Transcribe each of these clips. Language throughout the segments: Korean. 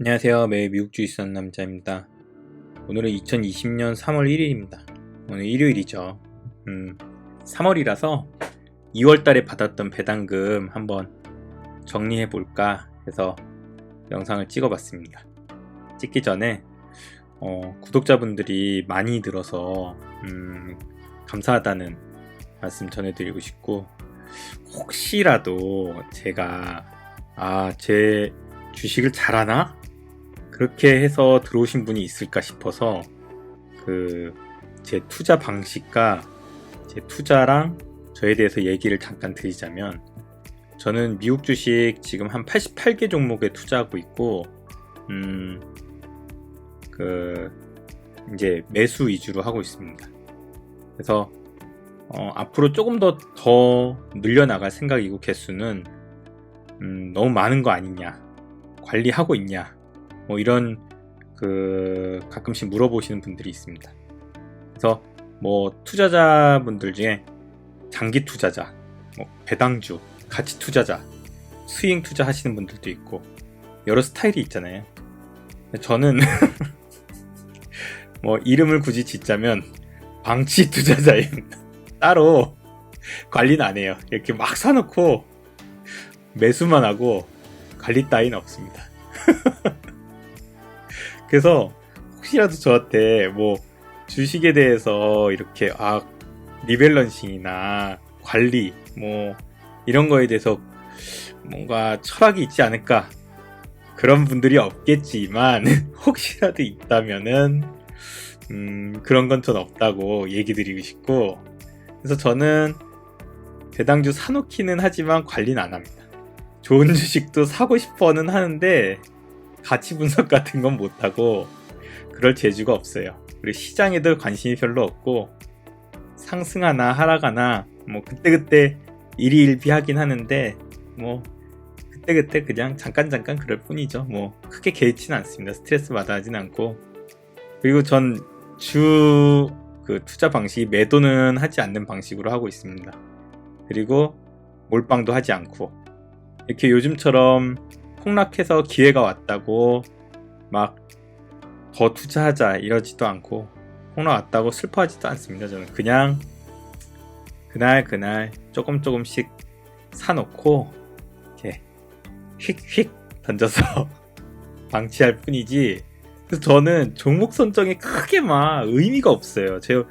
안녕하세요. 매일 미국주의 쓰는 남자입니다. 오늘은 2020년 3월 1일입니다. 오늘 일요일이죠. 음, 3월이라서 2월 달에 받았던 배당금 한번 정리해 볼까 해서 영상을 찍어 봤습니다. 찍기 전에 어, 구독자분들이 많이 들어서 음, 감사하다는 말씀 전해드리고 싶고 혹시라도 제가 아, 제 주식을 잘하나? 그렇게 해서 들어오신 분이 있을까 싶어서 그 제 투자 방식과 제 투자랑 저에 대해서 얘기를 잠깐 드리자면 저는 미국 주식 지금 한 88개 종목에 투자하고 있고 음 그 이제 매수 위주로 하고 있습니다. 그래서 어, 앞으로 조금 더 더 늘려나갈 생각이고 개수는 음, 너무 많은 거 아니냐 관리하고 있냐 뭐 이런 그 가끔씩 물어보시는 분들이 있습니다. 그래서 뭐 투자자분들 중에 장기 투자자, 뭐 배당주, 가치 투자자, 스윙 투자 하시는 분들도 있고 여러 스타일이 있잖아요. 저는 뭐 이름을 굳이 짓자면 방치 투자자입니다. 따로 관리는 안 해요. 이렇게 막 사놓고 매수만 하고 관리 따위는 없습니다. 그래서 혹시라도 저한테 뭐 주식에 대해서 이렇게 아 리밸런싱이나 관리 뭐 이런 거에 대해서 뭔가 철학이 있지 않을까 그런 분들이 없겠지만 혹시라도 있다면은 음 그런 건 전 없다고 얘기 드리고 싶고 그래서 저는 배당주 사놓기는 하지만 관리는 안 합니다. 좋은 주식도 사고 싶어는 하는데 가치 분석 같은 건 못하고 그럴 재주가 없어요. 그리고 시장에도 관심이 별로 없고 상승하나 하락하나 뭐 그때그때 일희일비하긴 하는데 뭐 그때그때 그냥 잠깐 잠깐 그럴 뿐이죠. 뭐 크게 개의치는 않습니다. 스트레스 받아 하진 않고 그리고 전 주 그 투자 방식이 매도는 하지 않는 방식으로 하고 있습니다. 그리고 몰빵도 하지 않고 이렇게 요즘처럼 폭락해서 기회가 왔다고 막 더 투자하자 이러지도 않고 폭락 왔다고 슬퍼하지도 않습니다. 저는 그냥 그날 그날 조금 조금씩 사놓고 이렇게 휙휙 던져서 방치할 뿐이지. 그래서 저는 종목 선정에 크게 막 의미가 없어요. 제가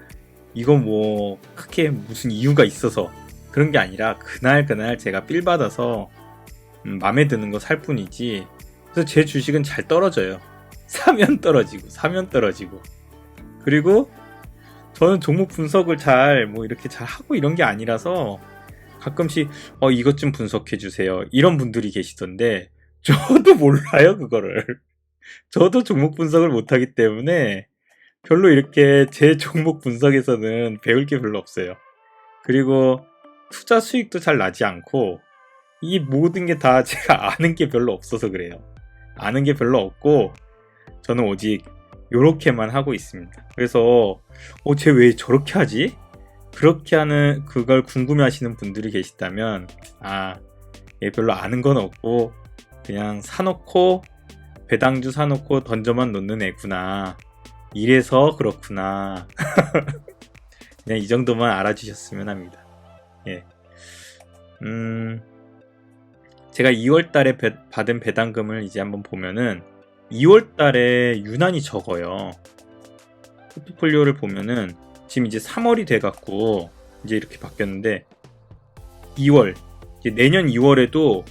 이거 뭐 크게 무슨 이유가 있어서 그런 게 아니라 그날 그날 제가 필 받아서 음, 마음에 드는 거 살 뿐이지. 그래서 제 주식은 잘 떨어져요. 사면 떨어지고, 사면 떨어지고. 그리고 저는 종목 분석을 잘, 뭐 이렇게 잘 하고 이런 게 아니라서 가끔씩, 어, 이것 좀 분석해 주세요. 이런 분들이 계시던데, 저도 몰라요, 그거를. 저도 종목 분석을 못하기 때문에 별로 이렇게 제 종목 분석에서는 배울 게 별로 없어요. 그리고 투자 수익도 잘 나지 않고, 이 모든 게 다 제가 아는 게 별로 없어서 그래요. 아는 게 별로 없고 저는 오직 요렇게만 하고 있습니다. 그래서 어, 쟤 왜 저렇게 하지? 그렇게 하는 그걸 궁금해 하시는 분들이 계시다면 아, 얘 별로 아는 건 없고 그냥 사놓고 배당주 사놓고 던져만 놓는 애구나. 이래서 그렇구나. 그냥 이 정도만 알아주셨으면 합니다. 예. 음, 제가 2월 달에 배- 받은 배당금을 이제 한번 보면은 2월 달에 유난히 적어요. 포트폴리오를 보면은 지금 이제 3월이 돼갖고 이제 이렇게 바뀌었는데 2월, 이제 내년 2월에도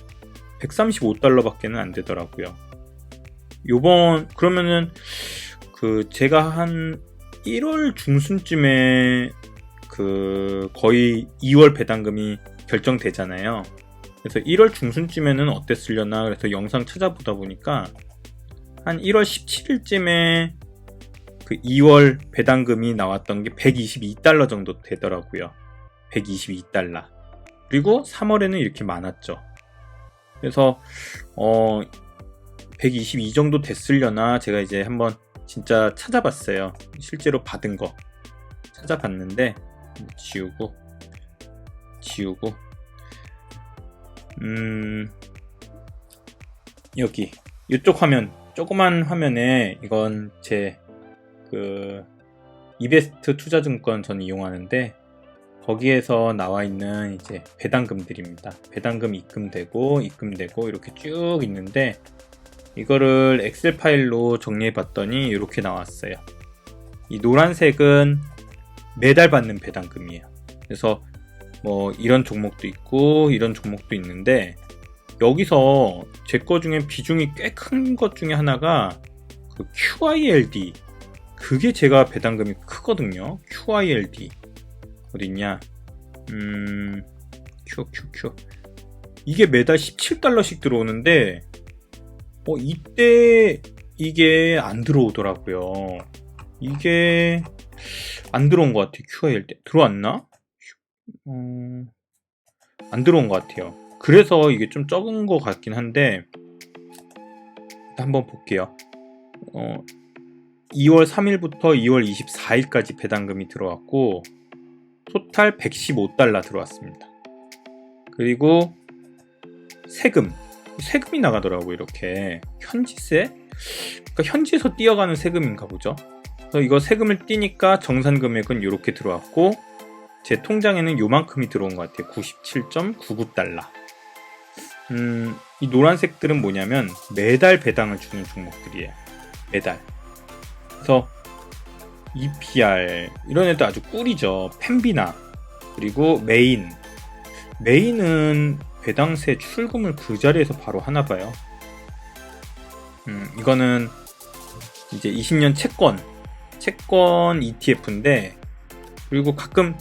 135달러밖에는 안 되더라고요. 요번, 그러면은 그 제가 한 1월 중순쯤에 그 거의 2월 배당금이 결정되잖아요. 그래서 1월 중순쯤에는 어땠으려나 그래서 영상 찾아보다 보니까 한 1월 17일쯤에 그 2월 배당금이 나왔던 게 122달러 정도 되더라고요. 122달러. 그리고 3월에는 이렇게 많았죠. 그래서 어 122 정도 됐으려나 제가 이제 한번 진짜 찾아봤어요. 실제로 받은 거 찾아봤는데 지우고 지우고 음, 여기 이쪽 화면 조그만 화면에 이건 제 그 이베스트 투자증권 전 이용하는데 거기에서 나와 있는 이제 배당금들입니다. 배당금 입금되고 입금되고 이렇게 쭉 있는데 이거를 엑셀 파일로 정리해 봤더니 이렇게 나왔어요. 이 노란색은 매달 받는 배당금이에요. 그래서 뭐 이런 종목도 있고 이런 종목도 있는데 여기서 제 거 중에 비중이 꽤 큰 것 중에 하나가 그 QILD 그게 제가 배당금이 크거든요. QILD 어딨냐? 음 QQQ 이게 매달 17달러씩 들어오는데 어 이때 이게 안 들어오더라고요. 이게 안 들어온 것 같아요. QILD 들어왔나? 음, 안 들어온 것 같아요. 그래서 이게 좀 적은 것 같긴 한데 한번 볼게요. 어, 2월 3일부터 2월 24일까지 배당금이 들어왔고 토탈 115달러 들어왔습니다. 그리고 세금 세금이 나가더라고 이렇게 현지세 그러니까 현지에서 띄어가는 세금인가 보죠. 그래서 이거 세금을 띄니까 정산 금액은 이렇게 들어왔고 제 통장에는 요만큼이 들어온 것 같아요. 97.99달러. 음, 이 노란색들은 뭐냐면 매달 배당을 주는 종목들이에요. 매달. 그래서 EPR 이런 애들 아주 꿀이죠. 펜비나 그리고 메인. 메인은 배당세 출금을 그 자리에서 바로 하나 봐요. 음, 이거는 이제 20년 채권, 채권 ETF인데, 그리고 가끔,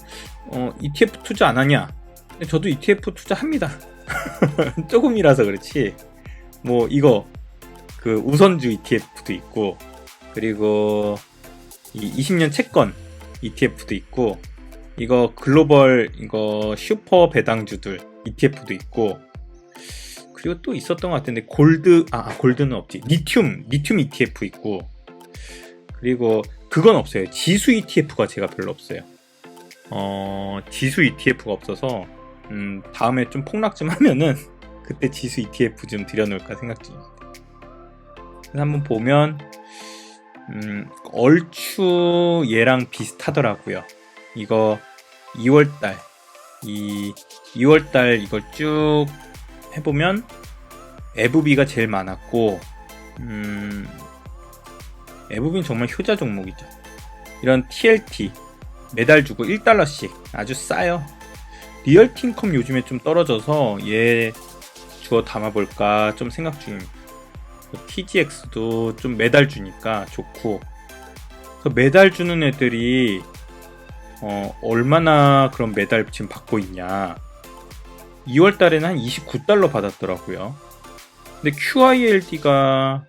어, ETF 투자 안 하냐? 저도 ETF 투자합니다. 조금이라서 그렇지. 뭐, 이거, 그 우선주 ETF도 있고, 그리고 이 20년 채권 ETF도 있고, 이거 글로벌, 이거 슈퍼 배당주들 ETF도 있고, 그리고 또 있었던 것 같은데 골드 아 골드는 없지 리튬 리튬 ETF 있고 그리고 그건 없어요 지수 ETF가 제가 별로 없어요 어 지수 ETF가 없어서 음 다음에 좀 폭락 좀 하면은 그때 지수 ETF 좀 들여놓을까 생각 중입니다 한번 보면 음 얼추 얘랑 비슷하더라고요 이거 2월달 이 2월달 이걸 쭉 해보면 에브비가 제일 많았고 음, 에브비는 정말 효자 종목이죠. 이런 TLT 매달 주고 1달러씩 아주 싸요. 리얼틴컴 요즘에 좀 떨어져서 얘 주어 담아볼까 좀 생각 중입니다. TGX도 좀 매달 주니까 좋고 매달 주는 애들이 어, 얼마나 그런 매달 지금 받고 있냐 2월 달에는 한 29달러 받았더라고요. 근데 QILD가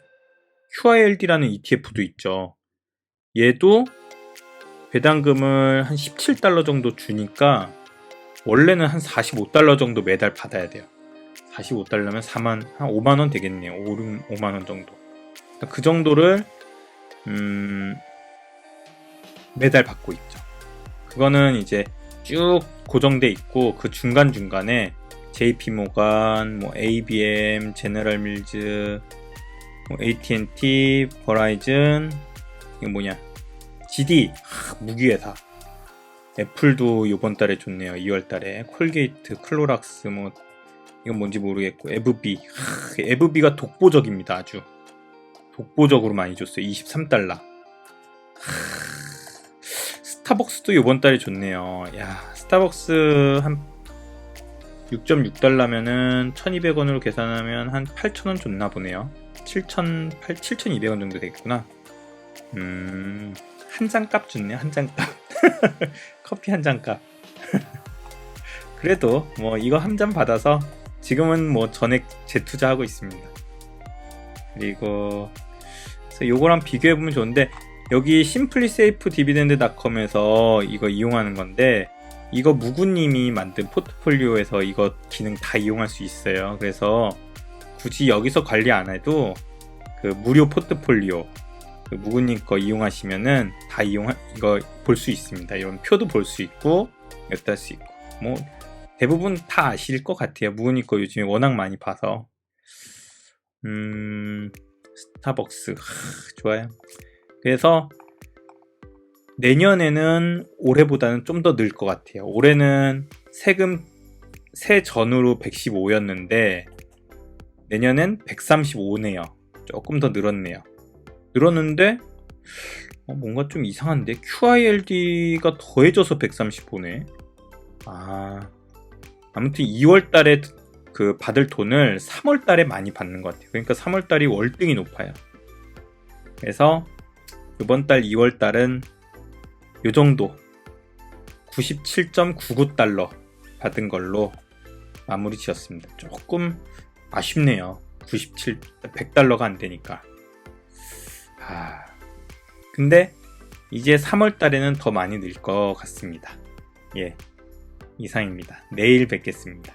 QILD라는 ETF도 있죠. 얘도 배당금을 한 17달러 정도 주니까 원래는 한 45달러 정도 매달 받아야 돼요. 45달러면 4만 한 5만 원 되겠네요. 5, 5만 원 정도. 그러니까 그 정도를 음, 매달 받고 있죠. 그거는 이제 쭉 고정돼 있고 그 중간 중간에 JP 모간, 뭐 ABM, 제너럴 밀즈, 뭐 AT&T, 버라이즌, 이거 뭐냐? GD 하, 무기회사. 애플도 이번 달에 좋네요. 2월 달에 콜게이트, 클로락스 뭐 이건 뭔지 모르겠고 에브비. 하, 에브비가 독보적입니다. 아주 독보적으로 많이 줬어요. 23달러. 스타벅스도 이번 달에 좋네요. 야, 스타벅스 한 6.6달러면은 1200원으로 계산하면 한 8,000원 줬나 보네요. 7,000, 7,200원 정도 되겠구나. 음, 한 장값 줬네, 한장 값. 커피 한 장 값. 그래도 뭐 이거 한 잔 받아서 지금은 뭐 전액 재투자하고 있습니다. 그리고 요거랑 비교해보면 좋은데 여기 심플리 세이프 디비덴드닷컴에서 이거 이용하는 건데 이거 무구님이 만든 포트폴리오에서 이거 기능 다 이용할 수 있어요. 그래서 굳이 여기서 관리 안 해도 그 무료 포트폴리오 그 무구님 거 이용하시면은 다 이용 이거 볼 수 있습니다. 이런 표도 볼 수 있고 여기다 할수 있고 뭐 대부분 다 아실 것 같아요. 무구님 거 요즘에 워낙 많이 봐서 음 스타벅스 하, 좋아요. 그래서 내년에는 올해보다는 좀 더 늘 것 같아요. 올해는 세금 세 전후로 115였는데 내년엔 135네요. 조금 더 늘었네요. 늘었는데 어, 뭔가 좀 이상한데 QILD가 더해져서 135네. 아 아무튼 2월 달에 그 받을 돈을 3월 달에 많이 받는 것 같아요. 그러니까 3월 달이 월등히 높아요. 그래서 이번 달 2월 달은 요 정도 97.99달러 받은 걸로 마무리 지었습니다. 조금 아쉽네요. 97, 100달러가 안 되니까. 아, 근데 이제 3월 달에는 더 많이 늘 것 같습니다. 예, 이상입니다. 내일 뵙겠습니다.